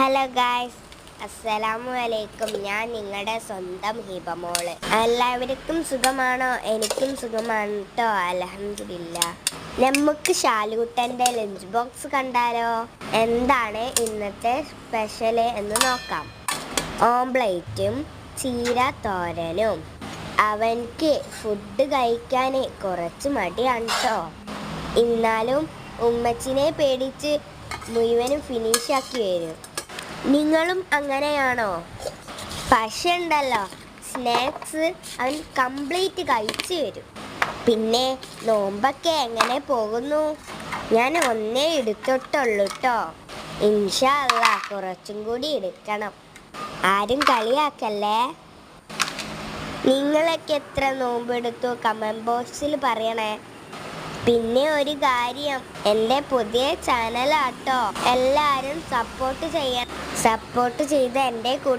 Hello guys അസ്സലാമു അലൈക്കും ഞാൻ നിങ്ങളുടെ സ്വന്തം ഹിബമോൾ. എല്ലാവർക്കും സുഖമാണോ? എനിക്കും സുഖമാണ് കേട്ടോ അലഹമില്ല നമുക്ക് ഷാലുകുട്ടന്റെ ലഞ്ച് ബോക്സ് കണ്ടാലോ? എന്താണ് ഇന്നത്തെ സ്പെഷ്യൽ എന്ന് നോക്കാം. ഓംപ്ലേറ്റും ചീര തോരനും. അവൻക്ക് ഫുഡ് കഴിക്കാൻ കുറച്ച് മടിയാണ് കേട്ടോ എന്നാലും ഉമ്മച്ചിനെ പേടിച്ച് മുഴുവനും ഫിനിഷ് ആക്കി വരും. നിങ്ങളും അങ്ങനെയാണോ? പക്ഷെ ഉണ്ടല്ലോ സ്നാക്സ് അവൻ കംപ്ലീറ്റ് കഴിച്ചു വരും. പിന്നെ നോമ്പൊക്കെ എങ്ങനെ പോകുന്നു? ഞാൻ ഒന്നേ എടുത്തിട്ടുള്ളൂ കേട്ടോ ഇൻഷല്ല കുറച്ചും കൂടി എടുക്കണം. ആരും കളിയാക്കല്ലേ? നിങ്ങളൊക്കെ എത്ര നോമ്പെടുത്തു? കമന്റ് ബോക്സിൽ പറയണേ. പിന്നെ ഒരു കാര്യം. എന്റെ പുതിയ ചാനലാട്ടോ. എല്ലാവരും സപ്പോർട്ട് ചെയ്യാൻ സപ്പോർട്ട് ചെയ്ത് എന്റെ കൂടെ